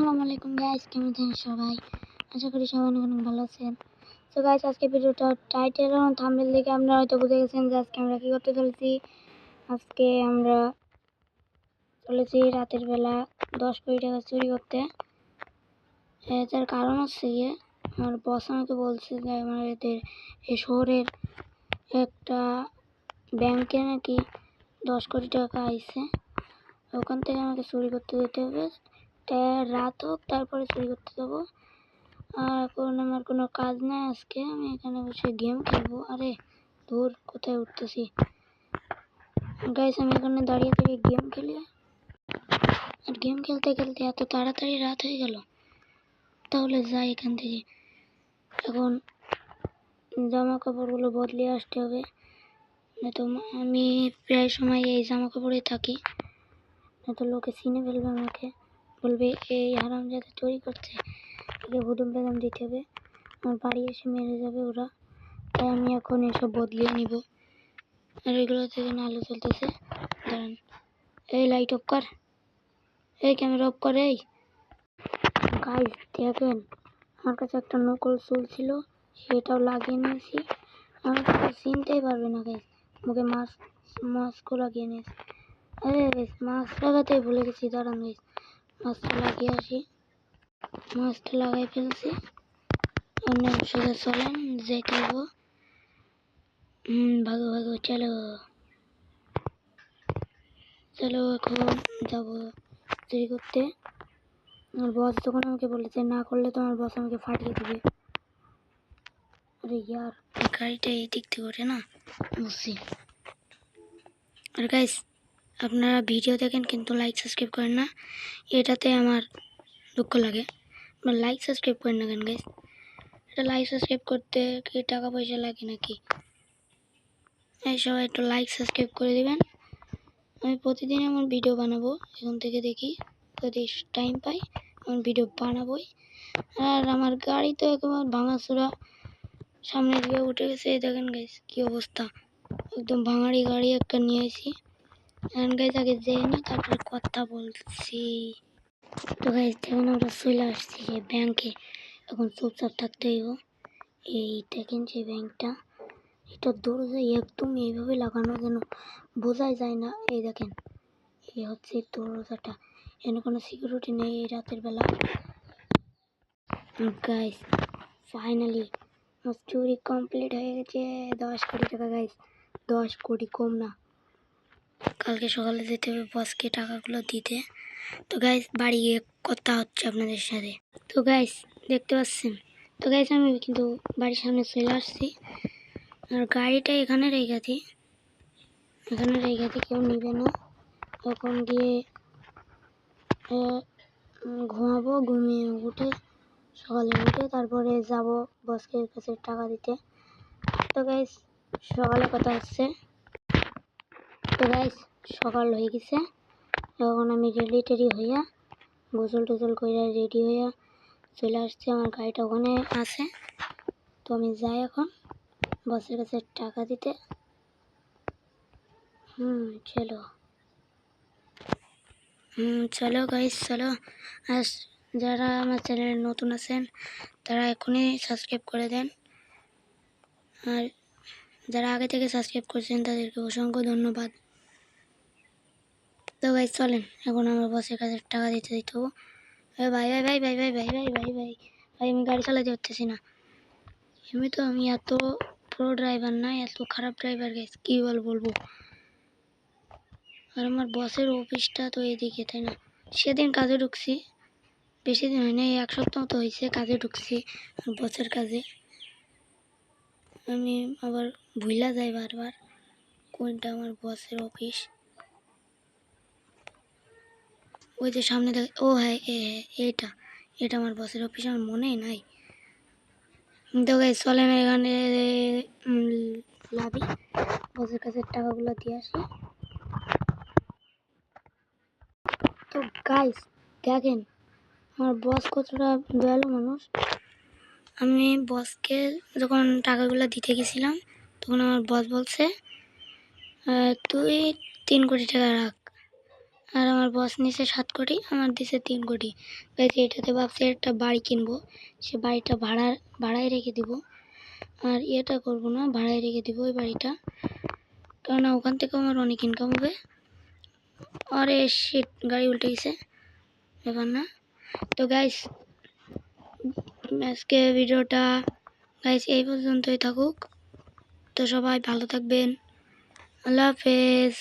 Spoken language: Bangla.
আসসালামু আলাইকুম গাইস কেমন আছেন সবাই? আশা করি সবাই অনেক অনেক ভালো আছেন। তো গাইস আজকে ভিডিওটা টাইটেল এবং থাম্বনেল দেখে আপনারা হয়তো বুঝে গেছেন যে আজকে আমরা কী করতে চলেছি। আজকে আমরা চলেছি রাতের বেলা দশ কোটি টাকা চুরি করতে। তার কারণ হচ্ছে গিয়ে আমার বস আমাকে বলছে যে আমাদের এই শহরের একটা ব্যাংকে নাকি দশ কোটি টাকা আইছে। ওখান থেকে আমাকে চুরি করতে যেতে হবে। রাত হোক, তারপরে চুরি করতে যাব। আর এখন আমার কোনো কাজ নাই আজকে। আমি এখানে বসে গেম খেলব। আরে দূর কোথায় উঠতেছি? গাইস আমি এখানে দাঁড়িয়ে থেকে গেম খেলি। আর গেম খেলতে খেলতে এত তাড়াতাড়ি রাত হয়ে গেল। তাহলে যাই এখান থেকে। এখন জামা কাপড়গুলো বদলে আসতে হবে। নয়তো আমি প্রায় সময় এই জামা কাপড়ে থাকি। নয়তো লোকে চিনে ফেলবে আমাকে। বলবে, এই হারাম যাতে চুরি করছে। তাকে হুদুম বেদম দিতে হবে। আমার বাড়ি এসে মেরে যাবে ওরা। তাই আমি এখন এসব বদলিয়ে নিব। আর এগুলো থেকে না আলো চলতেছে। দাঁড়ান। এই লাইট অফ কর। এই ক্যামেরা অফ কর, এই। গাইজ দেখেন, আমার কাছে একটা নকল চুল ছিল। সেটাও লাগিয়ে নিয়েছি। আমার কাছে চিনতেই পারবে না গাইজ মুখে মাস্ক মাস্কও লাগিয়ে নিয়েছি। আরে মাস্ক লাগাতে ভুলে গেছি। দাঁড়ান গাইজ মাস্কটা লাগিয়ে আসি। মাস্কটা লাগাই ফেলছি। অন্য সোজা চলেন যেতে হব। হুম, ভাগো ভাগো, চলো। চলো, এখন যাব চুরি করতে। আমার বস তখন আমাকে বলেছে না করলে তোমার বস আমাকে ফাটিয়ে দিবে। আরে ইয়ার, গাড়িটা এই দিক থেকে ওঠে না? বুঝছি। আর গাইস আপনারা ভিডিও দেখেন কিন্তু লাইক সাবস্ক্রাইব করেন না। এটাতে আমার দুঃখ লাগে। আপনার লাইক সাবস্ক্রাইব করেন না কেন গাইস এটা লাইক সাবস্ক্রাইব করতে কি টাকা পয়সা লাগে নাকি? এই সবাই একটু লাইক সাবস্ক্রাইব করে দেবেন। আমি প্রতিদিন আমার ভিডিও বানাবো, এখন থেকে দেখি যদি টাইম পাই আমার ভিডিও বানাবোই। আর আমার গাড়ি তো একেবারে ভাঙাচোরা সামনে দিকে উঠে গেছে, এই দেখেন গাইস কি অবস্থা। একদম ভাঙাড়ি গাড়ি একটা নিয়ে আসি এখন গাইস আগে যেয়ে নি তারপরে কথা বলছি। তো গাইস দেখুন আমরা চলে আসছি যে ব্যাংকে। এখন চুপচাপ থাকতে হইব। এই দেখেন ব্যাংকটা। এটা দরজা একদম এইভাবে লাগানো যেন বোঝাই যায় না। এই দেখেন, এই হচ্ছে দরজাটা। এখানে কোনো সিকিউরিটি নেই এই রাতের বেলা। গাইস ফাইনালি আমার চুরি কমপ্লিট হয়ে গেছে। দশ কোটি টাকা গাইস দশ কোটি কম না। কালকে সকালে যেতে হবে বসকে টাকাগুলো দিতে। তো গাইস বাড়ি গিয়ে কথা হচ্ছে আপনাদের সাথে। তো গাইস দেখতে পাচ্ছেন? তো গাইস আমি কিন্তু বাড়ির সামনে চলে আসছি। আর গাড়িটা এখানে রেখেছি এখানে রেখেছি কেউ নিবে না। তখন গিয়ে ঘুমাবো, ঘুমিয়ে উঠে সকালে উঠে তারপরে যাব বসকে কাছে টাকা দিতে। তো গাইস সকালে কথা হচ্ছে। তো গাইস সকাল হয়ে গেছে। এখন আমি রেডি টেডি হইয়া গোসল টোসল কইরা রেডি হইয়া চলে আসছি। আমার গাড়িটা ওখানে আছে। তো আমি যাই এখন বসের কাছে টাকা দিতে। হুম, চলো। হুম, চলো গাইস চলো। আর যারা আমার চ্যানেলে নতুন আছেন, তারা এখনই সাবস্ক্রাইব করে দেন। আর যারা আগে থেকে সাবস্ক্রাইব করছেন, তাদেরকে অসংখ্য ধন্যবাদ। তো ভাই চলেন এখন আমার বসের কাছে টাকা দিতে দিতে হব ভাই ভাই ভাই ভাই ভাই ভাই ভাই ভাই ভাই ভাই আমি গাড়ি চালাতে পারতেছি না এমনি তো আমি এত প্রো ড্রাইভার না এত খারাপ ড্রাইভার গেছি কী বল বলব আর আমার বসের অফিসটা তো এদিকে তাই না সেদিন কাজে ঢুকছি বেশি দিন হয় না এক সপ্তাহ তো হয়েছে কাজে ঢুকছি বসের কাজে আমি আবার ভুলা যাই বারবার কোনটা আমার বসের অফিস ওই যে সামনে দেখ, ও হ্যাঁ এ এইটা, এটা আমার বসের অফিস আমার মনেই নাই। তো গাই চলেন এখানে লাভি বসের কাছে টাকাগুলো দিয়ে আসি। তো গাইস দেখেন, আমার বস কতটা দয়ালু মানুষ। আমি বসকে যখন টাকাগুলো দিতে গেছিলাম, তখন আমার বস বলছে তুই তিন কোটি টাকা রাখ। আর আমার বস নিচে সাত কোটি, আমার দিছে তিন কোটি। গাইজ এটাতে ভাবছি একটা বাড়ি কিনবো। সে বাড়িটা ভাড়া, ভাড়ায় রেখে দিব। আর ইয়েটা করব না, ভাড়ায় রেখে দিব ওই বাড়িটা। কারণ ওখান থেকে আমার অনেক ইনকাম হবে। আরে শিট গাড়ি উল্টে গেছে। ব্যাপার না। তো গাইস আজকে ভিডিওটা গাইস এই পর্যন্তই থাকুক। তো সবাই ভালো থাকবেন। আল্লাহ হাফেজ।